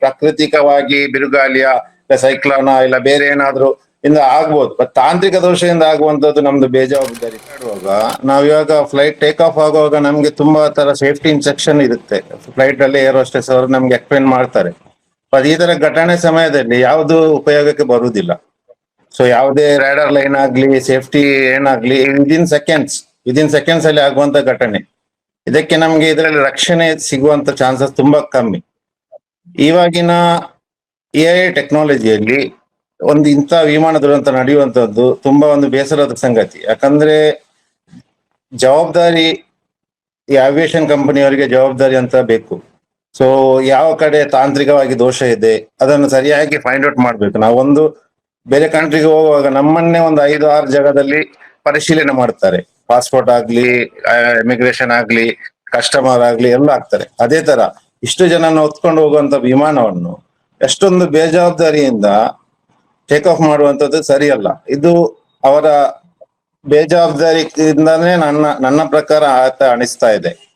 ಪ್ರಾಕೃತಿಕವಾಗಿ ಬಿರುಗಾಳಿಯ ಸೈಕ್ಲೋನ ಇಲ್ಲ ಬೇರೆ ಏನಾದ್ರೂ ಇಂದ ಆಗ್ಬೋದು. ಬಟ್ ತಾಂತ್ರಿಕ ದೋಷದಿಂದ ಆಗುವಂತದ್ದು ನಮ್ದು ಬೇಜವಾಬ್ದಾರಿ. ಮಾಡುವಾಗ ನಾವ್ ಇವಾಗ ಫ್ಲೈಟ್ ಟೇಕ್ ಆಫ್ ಆಗುವಾಗ ನಮ್ಗೆ ತುಂಬಾ ತರ ಸೇಫ್ಟಿ ಇನ್ಸ್ಟ್ರಕ್ಷನ್ ಇರುತ್ತೆ. ಫ್ಲೈಟ್ ಅಲ್ಲಿ ಏರ್ ಹೋಸ್ಟೆಸ್ ಅವರು ನಮ್ಗೆ ಎಕ್ಸ್ಪ್ಲೇನ್ ಮಾಡ್ತಾರೆ. ಬಟ್ ಈ ತರ ಘಟನೆ ಸಮಯದಲ್ಲಿ ಯಾವುದು ಉಪಯೋಗಕ್ಕೆ ಬರುವುದಿಲ್ಲ ಸೊ ಯಾವುದೇ ರೈಡರ್ ಲೈನ್ ಆಗ್ಲಿ ಸೇಫ್ಟಿ ಏನಾಗ್ಲಿ ವಿದಿನ್ ಸೆಕೆಂಡ್ಸ್ ವಿದಿನ್ ಸೆಕೆಂಡ್ಸ್ ಅಲ್ಲಿ ಆಗುವಂತ ಘಟನೆ. ಇದಕ್ಕೆ ನಮ್ಗೆ ಇದರಲ್ಲಿ ರಕ್ಷಣೆ ಸಿಗುವಂತ ಚಾನ್ಸಸ್ ತುಂಬಾ ಕಮ್ಮಿ. ಇವಾಗಿನ ಎ ಐ ಟೆಕ್ನಾಲಜಿಯಲ್ಲಿ ಒಂದು ಇಂಥ ವಿಮಾನ ದುರಂತ ನಡೆಯುವಂತದ್ದು ತುಂಬಾ ಒಂದು ಬೇಸರದ ಸಂಗತಿ. ಯಾಕಂದ್ರೆ ಜವಾಬ್ದಾರಿ ಈ ಕಂಪನಿ ಕಂಪನಿಯವರಿಗೆ ಜವಾಬ್ದಾರಿ ಅಂತ ಬೇಕು. ಸೊ ಯಾವ ಕಡೆ ತಾಂತ್ರಿಕವಾಗಿ ದೋಷ ಇದೆ, ಅದನ್ನು ಸರಿಯಾಗಿ ಫೈಂಡ್ ಔಟ್ ಮಾಡ್ಬೇಕು. ನಾವೊಂದು ಬೇರೆ ಕಂಟ್ರಿಗೆ ಹೋಗುವಾಗ ನಮ್ಮನ್ನೇ ಒಂದು ಐದು, ಆರು ಜಾಗದಲ್ಲಿ ಪರಿಶೀಲನೆ ಮಾಡ್ತಾರೆ. ಪಾಸ್ಪೋರ್ಟ್ ಆಗ್ಲಿ ಇಮಿಗ್ರೇಷನ್ ಆಗ್ಲಿ ಕಸ್ಟಮರ್ ಆಗ್ಲಿ ಎಲ್ಲ ಆಗ್ತಾರೆ. ಅದೇ ತರ ಇಷ್ಟು ಜನನ ಹೊತ್ಕೊಂಡು ಹೋಗುವಂತ ವಿಮಾನವನ್ನು ಎಷ್ಟೊಂದು ಬೇಜವಾಬ್ದಾರಿಯಿಂದ ಟೇಕ್ ಆಫ್ ಮಾಡುವಂತದ್ದು ಸರಿಯಲ್ಲ. ಇದು ಅವರ ಬೇಜವಾಬ್ದಾರಿಯಿಂದಾನೇ ನನ್ನ ನನ್ನ ಪ್ರಕಾರ ಆತ ಅನಿಸ್ತಾ ಇದೆ.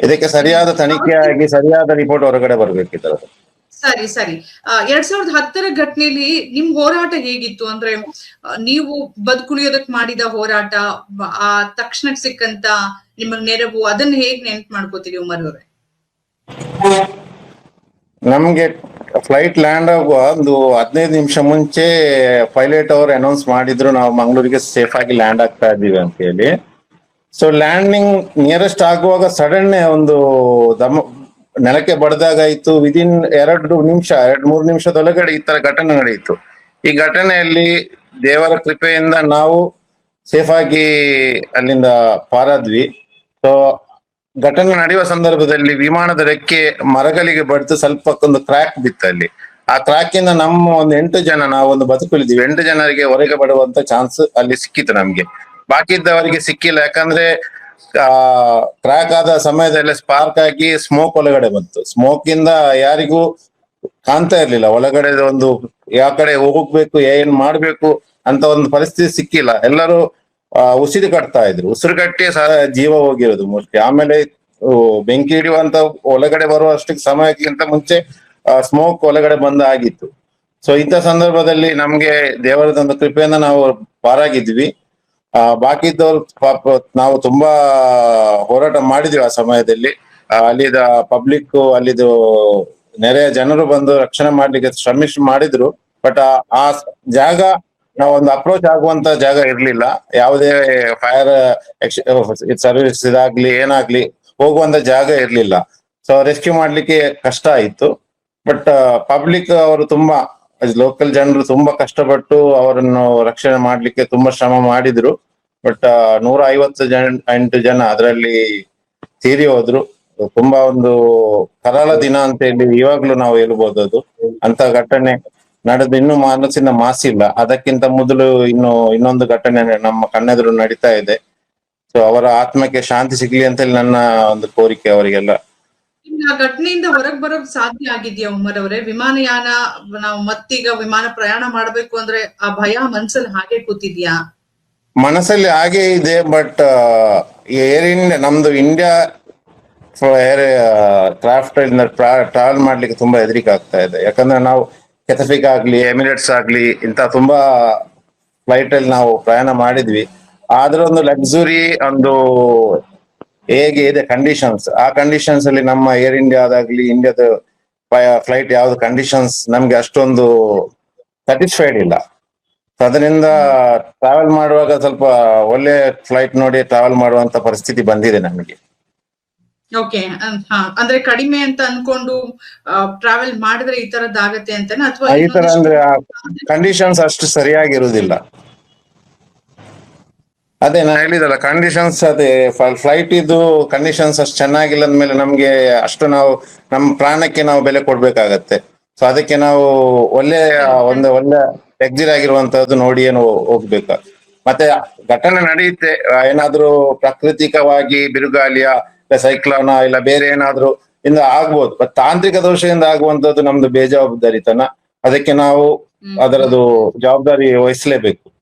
ಇದಕ್ಕೆ ಸರಿಯಾದ ತನಿಖೆಯಾಗಿ, ಸರಿಯಾದ ರಿಪೋರ್ಟ್ ಹೊರಗಡೆ ಬರ್ಬೇಕಿತ್ತು ಸರಿ ಸರಿ. ಎರಡ್ ಸಾವಿರದ ಹತ್ತರ ಘಟನೆಯಲ್ಲಿ ನಿಮ್ ಹೋರಾಟ ಹೇಗಿತ್ತು? ಅಂದ್ರೆ ನೀವು ಬದುಕುಳಿಯೋದಕ್ ಮಾಡಿದ ಹೋರಾಟ, ಆ, ತಕ್ಷಣಕ್ಕೆ ಸಿಕ್ಕಂತ ನಿಮ್ಮ ನೆರವು, ಅದನ್ನ ಹೇಗ್ ನೆನ್ಪು ಮಾಡ್ಕೋತೀರಿ ಉಮರ್ ಅವ್ರೆ? ನಮ್ಗೆ ಫ್ಲೈಟ್ ಲ್ಯಾಂಡ್ ಆಗುವ ಒಂದು ಹದಿನೈದು ನಿಮಿಷ ಮುಂಚೆ ಪೈಲಟ್ ಅವರು ಅನೌನ್ಸ್ ಮಾಡಿದ್ರು, ನಾವು ಮಂಗಳೂರಿಗೆ ಸೇಫ್ ಆಗಿ ಲ್ಯಾಂಡ್ ಆಗ್ತಾ ಇದ್ದೀವಿ ಅಂತ ಹೇಳಿ. ಸೊ ಲ್ಯಾಂಡಿಂಗ್ ನಿಯರೆಸ್ಟ್ ಆಗುವಾಗ ಸಡನ್ ಒಂದು ದಮ, ನೆಲಕ್ಕೆ ಬಡ್ದಾಗಾಯ್ತು ವಿದಿನ್ ಎರಡು ನಿಮಿಷ, ಎರಡ್ ಮೂರು ನಿಮಿಷದೊಳಗಡೆ ಈ ತರ ಘಟನೆ ನಡೆಯಿತು. ಈ ಘಟನೆಯಲ್ಲಿ ದೇವರ ಕೃಪೆಯಿಂದ ನಾವು ಸೇಫ್ ಆಗಿ ಅಲ್ಲಿಂದ ಪಾರಾದ್ವಿ. ಸೊ ಘಟನೆ ನಡೆಯುವ ಸಂದರ್ಭದಲ್ಲಿ ವಿಮಾನದ ರೆಕ್ಕೆ ಮರಗಳಿಗೆ ಬಡಿದು ಸ್ವಲ್ಪ ಒಂದು ಕ್ರ್ಯಾಕ್ ಬಿತ್ತು ಅಲ್ಲಿ. ಆ ಕ್ರ್ಯಾಕ್ ಇಂದ ನಮ್ಮ ಒಂದು ಎಂಟು ಜನ ನಾವು ಒಂದು ಬದುಕುಳಿದ್ವಿ. ಎಂಟು ಜನರಿಗೆ ಹೊರಗೆ ಬಡುವಂತ ಚಾನ್ಸ್ ಅಲ್ಲಿ ಸಿಕ್ಕಿತ್ತು ನಮ್ಗೆ. ಬಾಕಿ ಇದ್ದವರಿಗೆ ಸಿಕ್ಕಿಲ್ಲ. ಯಾಕಂದ್ರೆ, ಆ ಕ್ರ್ಯಾಕ್ ಆದ ಸಮಯದಲ್ಲಿ ಸ್ಪಾರ್ಕ್ ಆಗಿ ಸ್ಮೋಕ್ ಒಳಗಡೆ ಬಂತು. ಸ್ಮೋಕ್ ಇಂದ ಯಾರಿಗೂ ಕಾಣ್ತಾ ಇರ್ಲಿಲ್ಲ. ಒಳಗಡೆ ಒಂದು ಯಾವ ಕಡೆ ಹೋಗ್ಬೇಕು, ಏನ್ ಮಾಡ್ಬೇಕು ಅಂತ ಒಂದು ಪರಿಸ್ಥಿತಿ ಸಿಕ್ಕಿಲ್ಲ. ಎಲ್ಲರೂ ಉಸಿರು ಕಟ್ತಾ ಇದ್ರು. ಉಸಿರು ಕಟ್ಟಿ ಜೀವ ಹೋಗಿರೋದು ಮೋಸ್ಟ್ಲಿ ಆಮೇಲೆ ಬೆಂಕಿ ಹಿಡಿಯುವಂತ ಒಳಗಡೆ ಬರುವಷ್ಟಕ್ಕೆ ಸಮಯಕ್ಕಿಂತ ಮುಂಚೆ ಸ್ಮೋಕ್ ಒಳಗಡೆ ಬಂದ ಆಗಿತ್ತು ಸೊ ಇಂಥ ಸಂದರ್ಭದಲ್ಲಿ ನಮ್ಗೆ ದೇವರದೊಂದು ಕೃಪೆಯಿಂದ ನಾವು ಪಾರಾಗಿದ್ವಿ. ಆ ಬಾಕಿ ಇದ್ದವ್ರು ಪಾಪ, ನಾವು ತುಂಬಾ ಹೋರಾಟ ಮಾಡಿದ್ವಿ ಆ ಸಮಯದಲ್ಲಿ. ಅಲ್ಲಿದ ಪಬ್ಲಿಕ್ ಅಲ್ಲಿದು ನೆರೆಯ ಜನರು ಬಂದು ರಕ್ಷಣೆ ಮಾಡ್ಲಿಕ್ಕೆ ಶ್ರಮಿಸಿ ಮಾಡಿದ್ರು. ಬಟ್ ಆ ಜಾಗ ನಾವು ಒಂದು ಅಪ್ರೋಚ್ ಆಗುವಂತ ಜಾಗ ಇರ್ಲಿಲ್ಲ. ಯಾವುದೇ ಫೈರ್ ಸರ್ವಿಸ್ ಇದಾಗ್ಲಿ, ಏನಾಗ್ಲಿ ಹೋಗುವಂತ ಜಾಗ ಇರ್ಲಿಲ್ಲ. ಸೊ ರೆಸ್ಕ್ಯೂ ಮಾಡ್ಲಿಕ್ಕೆ ಕಷ್ಟ ಆಯ್ತು. ಬಟ್ ಪಬ್ಲಿಕ್ ಅವರು ತುಂಬಾ ಲೋಕಲ್ ಜನರು ತುಂಬಾ ಕಷ್ಟಪಟ್ಟು ಅವರನ್ನು ರಕ್ಷಣೆ ಮಾಡ್ಲಿಕ್ಕೆ ತುಂಬಾ ಶ್ರಮ ಮಾಡಿದ್ರು. ಬಟ್ ನೂರ ಐವತ್ತು ಜನ, ಎಂಟು ಜನ ಅದರಲ್ಲಿ ತೀರಿ ಹೋದ್ರು. ತುಂಬಾ ಒಂದು ಕರಾಳ ದಿನ ಅಂತ ಹೇಳಿ ಇವಾಗ್ಲೂ ನಾವು ಹೇಳ್ಬೋದು ಅದು. ಅಂತ ಘಟನೆ ನಡೆದು ಇನ್ನೂ ಮನಸ್ಸಿನ ಮಾಸಿಲ್ಲ. ಅದಕ್ಕಿಂತ ಮೊದಲು ಇನ್ನು ಇನ್ನೊಂದು ಘಟನೆ ನಮ್ಮ ಕಣ್ಣೆದುರು ನಡೀತಾ ಇದೆ. ಸೊ ಅವರ ಆತ್ಮಕ್ಕೆ ಶಾಂತಿ ಸಿಗ್ಲಿ ಅಂತ ಹೇಳಿ ನನ್ನ ಒಂದು ಕೋರಿಕೆ ಅವರಿಗೆಲ್ಲ. ಆ ಘಟನೆಯಿಂದ ಹೊರಗೆ ಬರೋಕ್ ಸಾಧ್ಯ ಆಗಿದ್ಯಾ ಉಮರ್ ಅವರೇ? ವಿಮಾನಯಾನ ನಾವು ಮತ್ತೀಗ ವಿಮಾನ ಪ್ರಯಾಣ ಮಾಡ್ಬೇಕು ಅಂದ್ರೆ ಆ ಭಯ ಮನ್ಸಲ್ಲಿ ಹಾಗೆ ಕೂತಿದ್ಯಾ? ಮನಸ್ಸಲ್ಲಿ ಹಾಗೆ ಇದೆ ಬಟ್ ಏರ್ ಇಂಡಿಯಾ ನಮ್ದು ಇಂಡಿಯಾ ಏರ್ ಕ್ರಾಫ್ಟ್ ಟ್ರಾವೆಲ್ ಮಾಡ್ಲಿಕ್ಕೆ ತುಂಬಾ ಹೆದರಿಕೆ ಆಗ್ತಾ ಇದೆ. ಯಾಕಂದ್ರೆ ನಾವು ಕೆಥಫಿಕ್ ಆಗ್ಲಿ ಎಮಿರೇಟ್ಸ್ ಆಗ್ಲಿ ಇಂತ ತುಂಬಾ ಫ್ಲೈಟ್ ಅಲ್ಲಿ ನಾವು ಪ್ರಯಾಣ ಮಾಡಿದ್ವಿ. ಆದ್ರೆ ಒಂದು ಲಕ್ಸುರಿ ಒಂದು ಹೇಗೆ ಇದೆ ಕಂಡೀಷನ್ಸ್ ಆ ಕಂಡೀಷನ್ಸ್ ಅಲ್ಲಿ ನಮ್ಮ ಏರ್ ಇಂಡಿಯಾದಾಗ್ಲಿ ಇಂಡಿಯಾದ ಫ್ಲೈಟ್ ಯಾವ್ದು ಕಂಡೀಷನ್ಸ್ ನಮ್ಗೆ ಅಷ್ಟೊಂದು ಸ್ಯಾಟಿಸ್ಫೈಡ್ ಇಲ್ಲ. ಅದರಿಂದ ಟ್ರಾವೆಲ್ ಮಾಡುವಾಗ ಸ್ವಲ್ಪ ಒಳ್ಳೆ ಫ್ಲೈಟ್ ನೋಡಿ ಟ್ರಾವೆಲ್ ಮಾಡುವಂತ ಪರಿಸ್ಥಿತಿ ಬಂದಿದೆ ನಮಗೆ. ಓಕೆ ಅಂದ್ರೆ ಕಡಿಮೆ ಅಂತ ಅನ್ಕೊಂಡು ಟ್ರಾವೆಲ್ ಮಾಡಿದ್ರೆ ಈ ತರದ್ದಾಗತ್ತೆ ಅಂತಾನೆ ಅಥವಾ ಈ ತರ ಅಂದ್ರೆ ಕಂಡೀಷನ್ಸ್ ಅಷ್ಟು ಸರಿಯಾಗಿರುವುದಿಲ್ಲ. ಅದೇ ನಾ ಹೇಳಿದಲ್ಲ ಕಂಡೀಷನ್ಸ್ ಅದೇ ಫ್ಲೈಟ್ ಇದು ಕಂಡೀಷನ್ಸ್ ಅಷ್ಟು ಚೆನ್ನಾಗಿಲ್ಲ ಅಂದ್ಮೇಲೆ ನಮ್ಗೆ ಅಷ್ಟು ನಾವು ನಮ್ಮ ಪ್ರಾಣಕ್ಕೆ ನಾವು ಬೆಲೆ ಕೊಡ್ಬೇಕಾಗತ್ತೆ. ಸೊ ಅದಕ್ಕೆ ನಾವು ಒಳ್ಳೆ ಒಂದು ಒಳ್ಳೆ ಎಕ್ಸಿಟ್ ಆಗಿರುವಂತದ್ದು ನೋಡಿ ಏನು ಹೋಗ್ಬೇಕು. ಮತ್ತೆ ಘಟನೆ ನಡೆಯುತ್ತೆ ಏನಾದ್ರೂ ಪ್ರಾಕೃತಿಕವಾಗಿ ಬಿರುಗಾಳಿಯ ಸೈಕ್ಲೋನ ಇಲ್ಲ ಬೇರೆ ಏನಾದ್ರೂ ಇಂದ ಆಗ್ಬೋದು. ಬಟ್ ತಾಂತ್ರಿಕ ದೋಷದಿಂದ ಆಗುವಂತದ್ದು ನಮ್ದು ಬೇಜವಾಬ್ದಾರಿತನ. ಅದಕ್ಕೆ ನಾವು ಅದರದು ಜವಾಬ್ದಾರಿ ವಹಿಸಲೇಬೇಕು.